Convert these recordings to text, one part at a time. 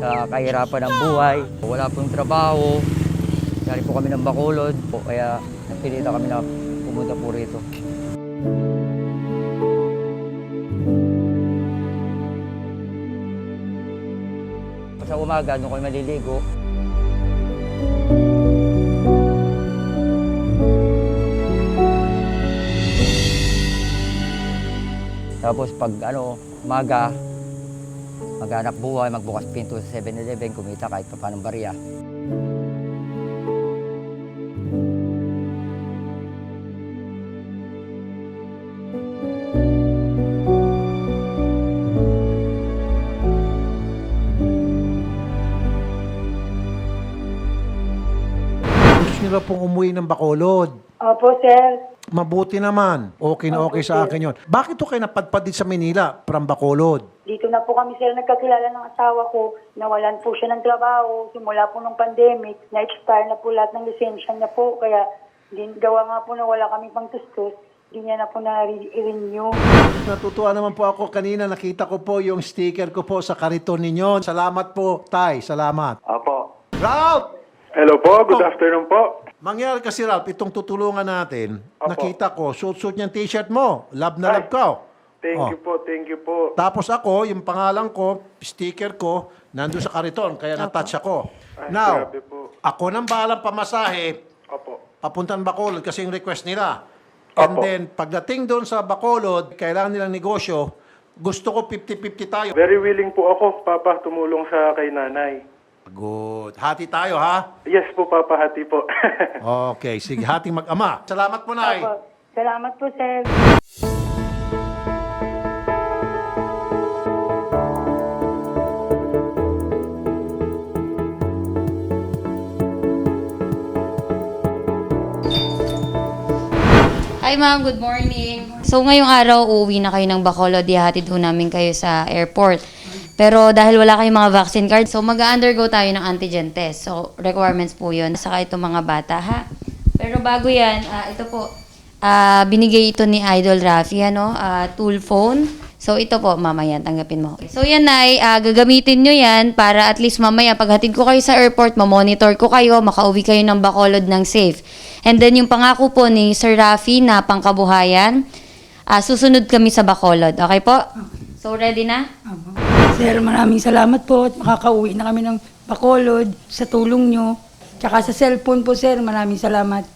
sa kahirapan ng buhay. Wala pong trabaho. Galing po kami ng Bacolod kaya napilitan kami na pumunta po rito. Sa umaga, doon kami maliligo. Tapos pag ano, umaga, maghanap buhay, magbukas pinto sa 7-Eleven, kumita kahit pa paano barya. Nyo na pong umuwi ng Bacolod. Opo, sir. Mabuti naman. Okay na okay sa akin yon. Bakit to kayo napadpad din sa Manila from Bacolod? Dito na po kami, sir, nagkakilala ng asawa ko. Nawalan po siya ng trabaho. Simula po ng pandemic. Na-expire na po lahat ng lisensya niya po. Kaya din, gawa nga po na wala kami pang tustos. Hindi niya na po na-renew. Natutuwa naman po ako kanina. Nakita ko po yung sticker ko po sa kariton ninyo. Salamat po, Tay. Salamat. Apo. Ralph! Hello po, good afternoon po. Mangyari kasi, Ralph, itong tutulungan natin, Opo. nakita ko, suit-suit niyang t-shirt mo. Love na Ay. love ka. Thank Oh. you po, thank you po. Tapos ako, yung pangalan ko, sticker ko, nandun sa kariton, kaya na-touch ako. Ay, Now, grabe po. ako nang bahalang pamasahe, Opo. papuntang Bacolod kasi yung request nila. And Opo. then, pagdating doon sa Bacolod, kailangan nilang negosyo, gusto ko 50-50 tayo. Very willing po ako, Papa, tumulong sa kay nanay. Good. Hati tayo, ha? Yes po, Papa, hati po. Okay, sige, hating mag-ama. Salamat po, Nay. Opo. Salamat po, sir. Hi ma'am, good morning. So ngayong araw, uuwi na kayo ng Bacolod, ihatid ho namin kayo sa airport. Pero dahil wala kayong mga vaccine card, so mag-undergo tayo ng antigen test. So requirements po yun. Saka itong mga bata ha. Pero bago yan, ah, ito po, ah, binigay ito ni Idol Rafi, ano, ah, tool phone. So ito po, mamaya, tanggapin mo. So yan ay, ah, gagamitin nyo yan para at least mamaya, paghatid ko kayo sa airport, mamonitor ko kayo, makauwi kayo ng Bacolod ng safe. And then yung pangako po ni Sir Rafi na pangkabuhayan, ah, susunod kami sa Bacolod. Okay po? So ready na? Sir, maraming salamat po at makakauwi na kami ng Bacolod sa tulong nyo. Tsaka sa cellphone po, sir, maraming salamat.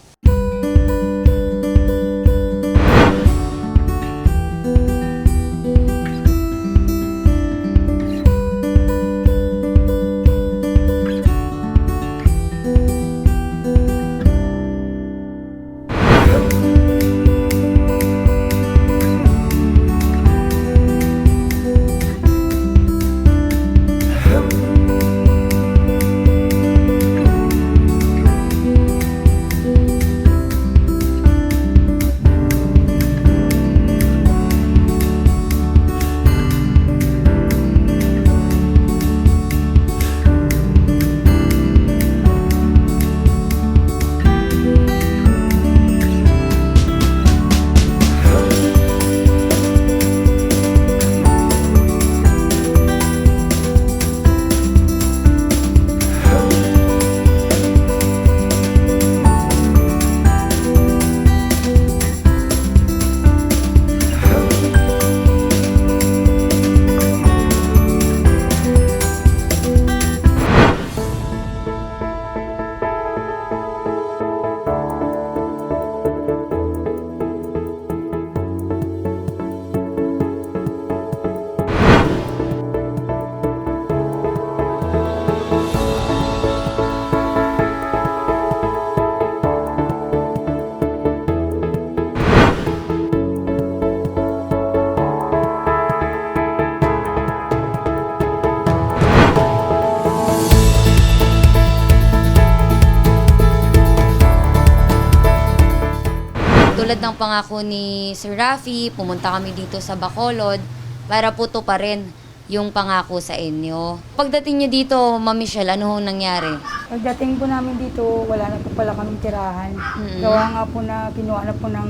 Tulad ng pangako ni Sir Rafi, pumunta kami dito sa Bacolod para po to pa rin yung pangako sa inyo. Pagdating niyo dito, Ma'am Michelle, ano ho nangyari? Pagdating po namin dito, wala na po pala kaming tirahan. Mm-mm. Gawa nga po na kinuha na po ng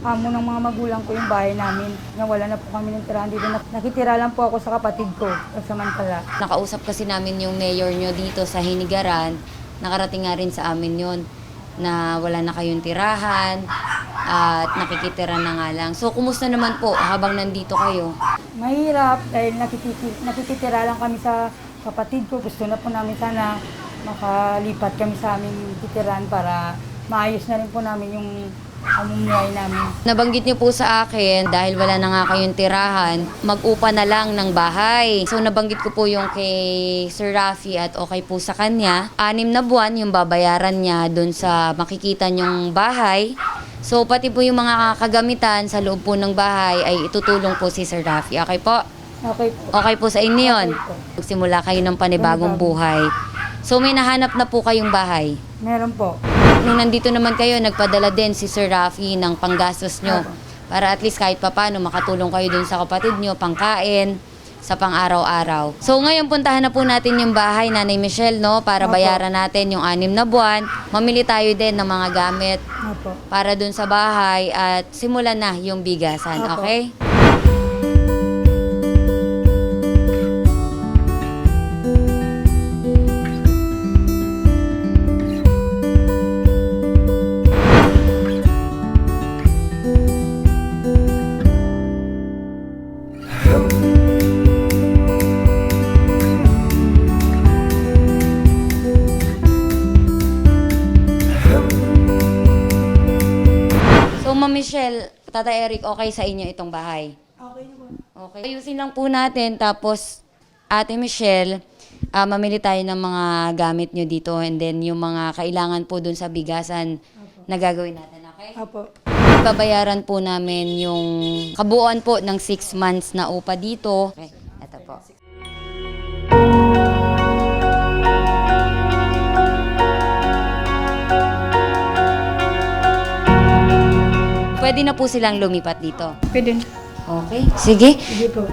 amo ng mga magulang ko yung bahay namin. Nawala na po kami ng tirahan dito. Nak- Nakitira lang po ako sa kapatid ko, sa samantala. Nakausap kasi namin yung mayor nyo dito sa Hinigaran. Nakarating nga rin sa amin yon na wala na kayong tirahan at nakikitira na nga lang. So, kumusta naman po habang nandito kayo? Mahirap dahil nakikiti- nakikitira lang kami sa kapatid ko. Gusto na po namin sana makalipat kami sa aming titiran para maayos na rin po namin yung amumuhay namin. Nabanggit niyo po sa akin, dahil wala na nga kayong tirahan, mag-upa na lang ng bahay. So nabanggit ko po yung kay Sir Rafi at okay po sa kanya. Anim na buwan yung babayaran niya dun sa makikita niyong bahay. So pati po yung mga kagamitan sa loob po ng bahay ay itutulong po si Sir Rafi. Okay po? Okay po. Okay po sa inyo yun? Magsimula kayo ng panibagong buhay. So may nahanap na po kayong bahay. Meron po. Nung nandito naman kayo, nagpadala din si Sir Rafi ng panggastos nyo. Para at least kahit papano makatulong kayo dun sa kapatid nyo, pangkain, sa pang-araw-araw. So ngayon puntahan na po natin yung bahay, Nanay Michelle, no? Para Opo. bayaran natin yung anim na buwan. Mamili tayo din ng mga gamit Opo. para dun sa bahay at simulan na yung bigasan, Opo. okay? Ma'am Michelle, Tata Eric, okay sa inyo itong bahay? Okay na po. Okay. Ayusin lang po natin, tapos Ate Michelle, ah, mamili tayo ng mga gamit nyo dito and then yung mga kailangan po dun sa bigasan na gagawin natin, okay? Opo. Babayaran po namin yung kabuuan po ng 6 months na upa dito. Okay, Pwede na po silang lumipat dito. Pwede. Okay, sige. Sige po.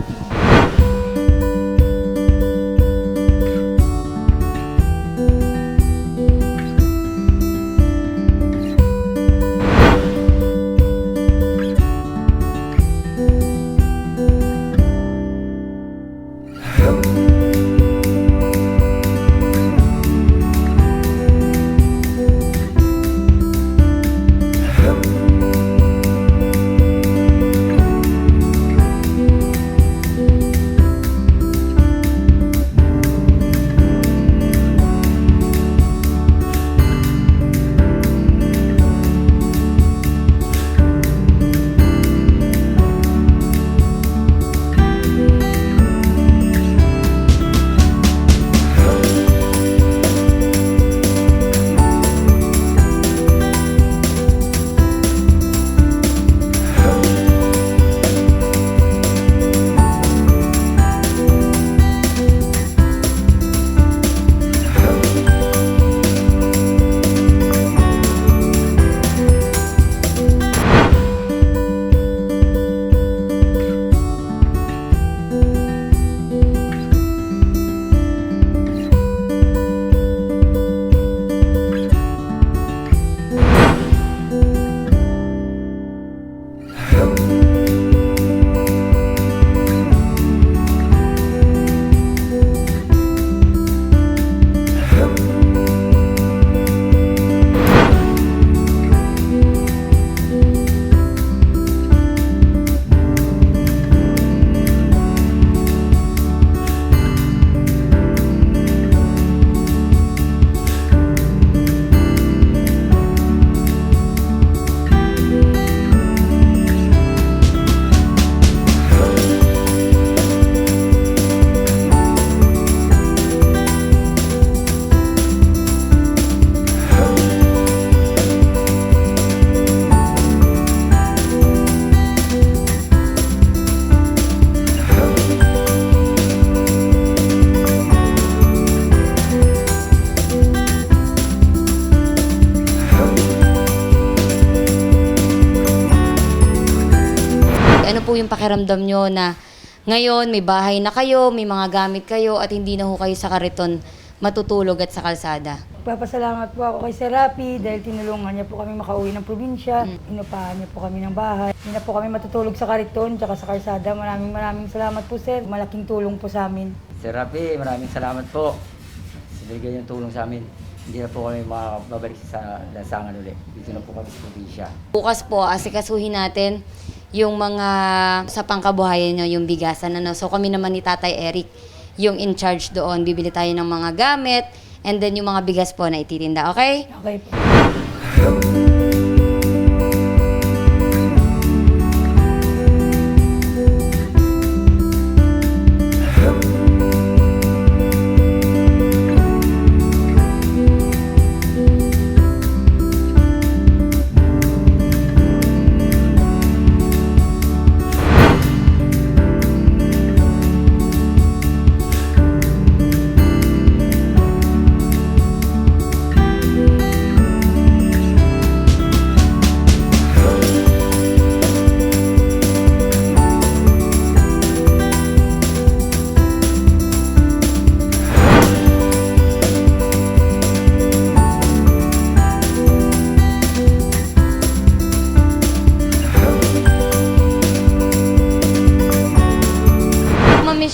Po yung pakiramdam nyo na ngayon may bahay na kayo, may mga gamit kayo at hindi na ho kayo sa kariton matutulog at sa kalsada. Papasalamat po ako kay Sir Rapi dahil tinulungan niya po kami makauwi ng probinsya. Inupahan niya po kami ng bahay. Hindi na po kami matutulog sa kariton tsaka sa kalsada. Maraming maraming salamat po sir. Malaking tulong po sa amin. Sir Rafi, maraming salamat po. Sinigay yung tulong sa amin. Hindi na po kami makababalik sa lansangan ulit. Dito na po kami sa probinsya. Bukas po, asikasuhin natin yung mga sa pangkabuhayan nyo, yung bigasan. Ano? So kami naman ni Tatay Eric, yung in charge doon. Bibili tayo ng mga gamit and then yung mga bigas po na ititinda. Okay? Okay po.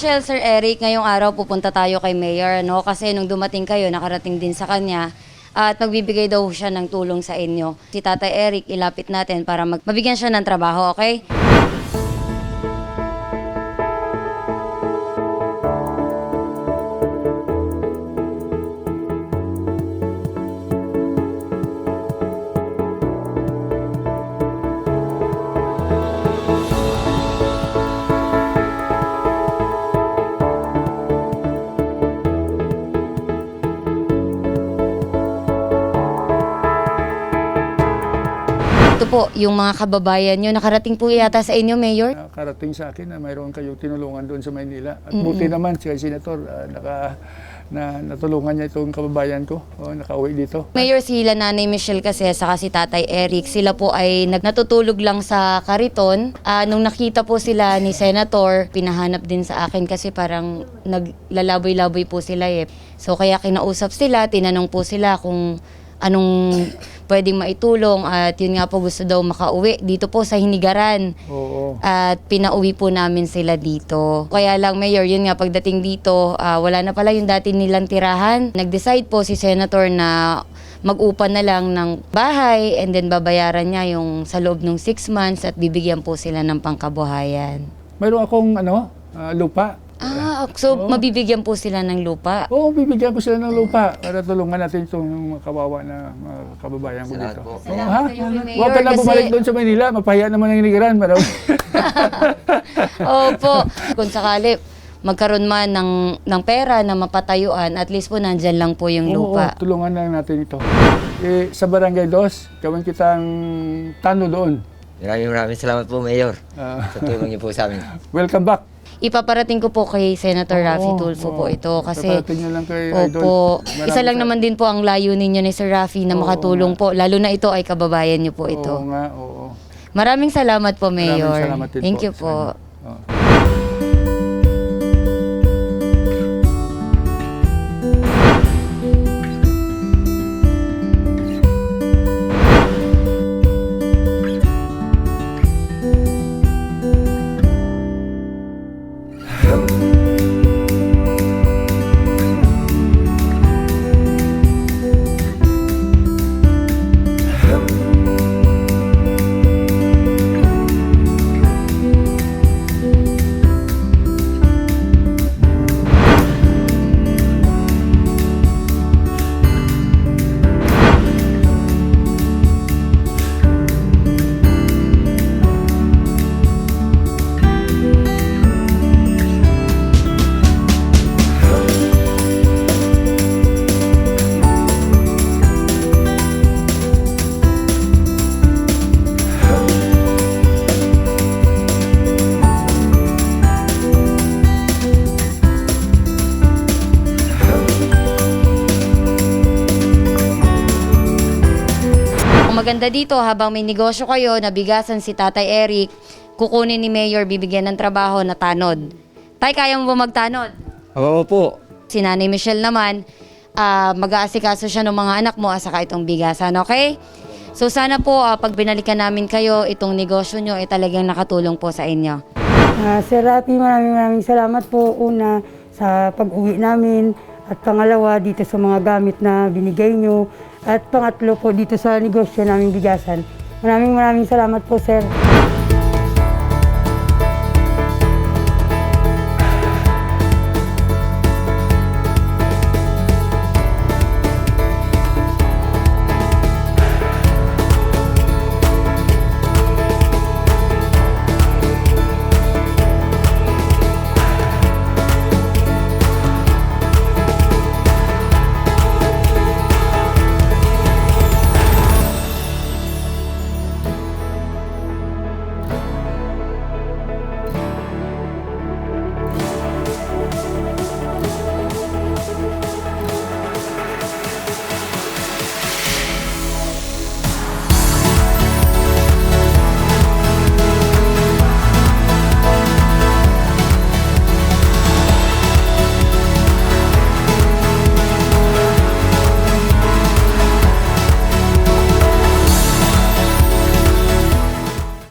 Michelle, Sir Eric, ngayong araw pupunta tayo kay Mayor, no? Kasi nung dumating kayo, nakarating din sa kanya at magbibigay daw siya ng tulong sa inyo. Si Tatay Eric, ilapit natin para mag mabigyan siya ng trabaho, okay? Ito po, yung mga kababayan nyo, nakarating po yata sa inyo, Mayor. Nakarating sa akin na mayroon kayong tinulungan doon sa Maynila. At buti naman si Senator ah, naka, na natulungan niya itong kababayan ko. O, nakauwi dito. Mayor sila Nanay Michelle kasi saka si Tatay Eric, sila po ay natutulog lang sa kariton. Ah, nung nakita po sila ni Senator, pinahanap din sa akin kasi parang naglalaboy-laboy po sila eh. So kaya kinausap sila, tinanong po sila kung anong pwedeng maitulong at yun nga po gusto daw makauwi dito po sa Hinigaran. Oo. At pinauwi po namin sila dito. Kaya lang, Mayor, yun nga, pagdating dito, ah, wala na pala yung dati nilang tirahan. Nag-decide po si Senator na mag-upa na lang ng bahay and then babayaran niya yung sa loob ng six months at bibigyan po sila ng pangkabuhayan. Mayroon akong ano, ah, lupa. Ah, so mabibigyan po sila ng lupa. Oo, bibigyan ko sila ng lupa para tulungan natin itong mga kawawa na mga kababayan ko Salamat dito. po. Oo, Salamat ha? Mayor, Huwag ka na kasi- bumalik doon sa Manila. Mapahiya naman ang inigiran. Marami. Opo. Kung sakali, magkaroon man ng, ng pera na mapatayuan, at least po nandyan lang po yung Oo, lupa. tulungan lang natin ito. Eh, sa Barangay Dos, gawin kitang tano doon. Maraming maraming salamat po, Mayor. Ah, Sa tulong niyo po sa amin. welcome back. Ipaparating ko po kay Senator Oo, Raffy Tulfo po oo. ito kasi Ipaparating niyo lang kay Idol. Opo. Marami Isa lang sa- naman din po ang layunin niyo ni Sir Raffy na Oo makatulong po. Lalo na ito ay kababayan niyo po Oo ito. nga, oo. Maraming salamat po, Mayor. Maraming salamat din Thank po you sa po. inyo. Oo. Maganda dito, habang may negosyo kayo, nabigasan si Tatay Eric, kukunin ni Mayor, bibigyan ng trabaho na tanod. Tay, kaya mo ba magtanod? Oo po. Si Nanay Michelle naman, ah, mag-aasikaso siya ng mga anak mo at saka itong bigasan, okay? So sana po ah, pag binalikan namin kayo, itong negosyo nyo ay talagang nakatulong po sa inyo. Ah, Sir Rafi, maraming maraming salamat po una sa pag-uwi namin at pangalawa dito sa mga gamit na binigay nyo at pangatlo po dito sa negosyo namin bigasan. Maraming maraming salamat po, Sir.